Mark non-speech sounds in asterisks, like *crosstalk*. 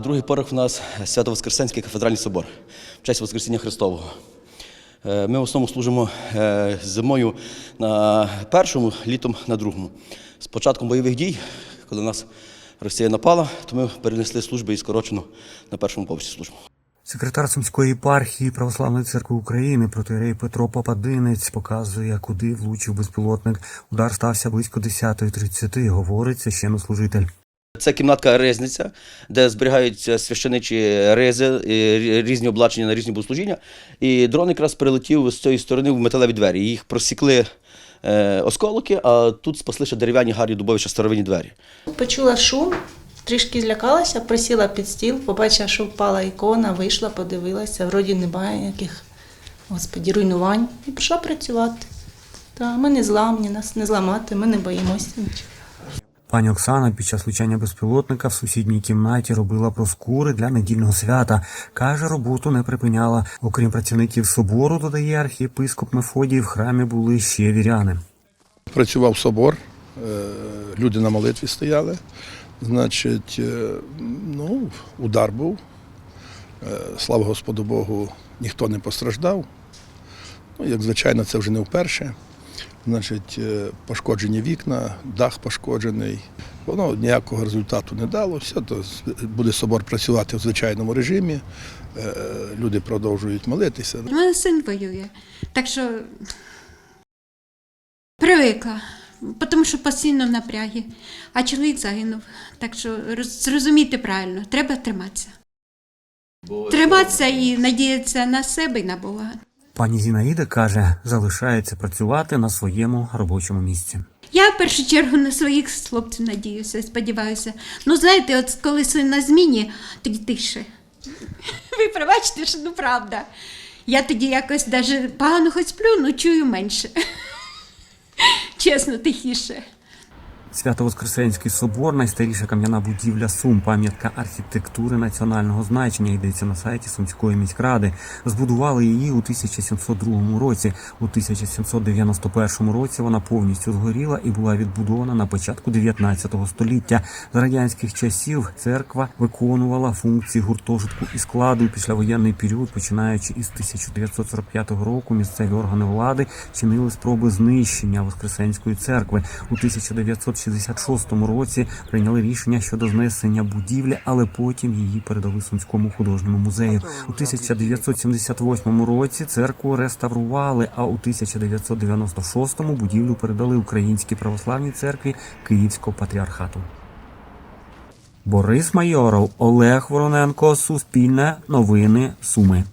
Другий порох у нас Свято-Воскресенський кафедральний собор в честь Воскресіння Христового. Е, Ми в основному служимо е, зимою на першому, літом на другому. З початком бойових дій, коли нас Росія напала, то ми перенесли служби і скорочено на першому поверсі службу. Секретар Сумської єпархії Православної церкви України протиерей Петро Попадинець показує, куди влучив безпілотник. Удар стався близько 10.30, говорить священнослужитель. Це кімнатка ризниця, де зберігаються священичі ризи, і різні облачення на різні богослужіння. І дрон якраз прилетів з цієї сторони в металеві двері. Їх просікли е, осколки, а тут спасли ще дерев'яні гарні дубові старовинні двері. Почула шум, трішки злякалася, присіла під стіл, побачила, що впала ікона, вийшла, подивилася, вроді немає ніяких господі, руйнувань. І пішла працювати. Та ми не зламні, нас не зламати, ми не боїмося нічого. Пані Оксана під час влучання безпілотника в сусідній кімнаті робила проскури для недільного свята. Каже, роботу не припиняла. Окрім працівників собору, додає архієпископ Мефодій, в храмі були ще віряни. Працював собор, е, люди на молитві стояли. Значить, е, ну, удар був. Е, Слава Господу Богу, ніхто не постраждав. Ну, як звичайно, це вже не вперше. Значить, е, пошкоджені вікна, дах пошкоджений. Воно ніякого результату не дало. Все, то буде собор працювати в звичайному режимі. Е, Люди продовжують молитися. У мене син воює. Так що привикла, тому що постійно в напрягі. А чоловік загинув. Так що роз- зрозумійте правильно, треба триматися. Триматися і надіятися на себе і на Бога. Пані Зінаїда каже, залишається працювати на своєму робочому місці. Я в першу чергу на своїх хлопців надіюся, сподіваюся. Ну, знаєте, от коли син на зміні, тоді тише. *laughs* Ви пробачте, що ну правда. Я тоді якось даже погано хоч сплю, ну чую менше. *laughs* Чесно, тихіше. Свято-Воскресенський собор найстаріша кам'яна будівля Сум, пам'ятка архітектури національного значення, йдеться на сайті Сумської міськради. Збудували її у 1702 році. У 1791 році вона повністю згоріла і була відбудована на початку 19 століття. За радянських часів церква виконувала функції гуртожитку і складу. Післявоєнний період, починаючи із 1945 року, місцеві органи влади чинили спроби знищення Воскресенської церкви. У 1966 році прийняли рішення щодо знесення будівлі, але потім її передали Сумському художньому музею. У 1978 році церкву реставрували, а у 1996 будівлю передали Українській православній церкві Київського патріархату. Борис Майоров, Олег Вороненко, Суспільне, Новини, Суми.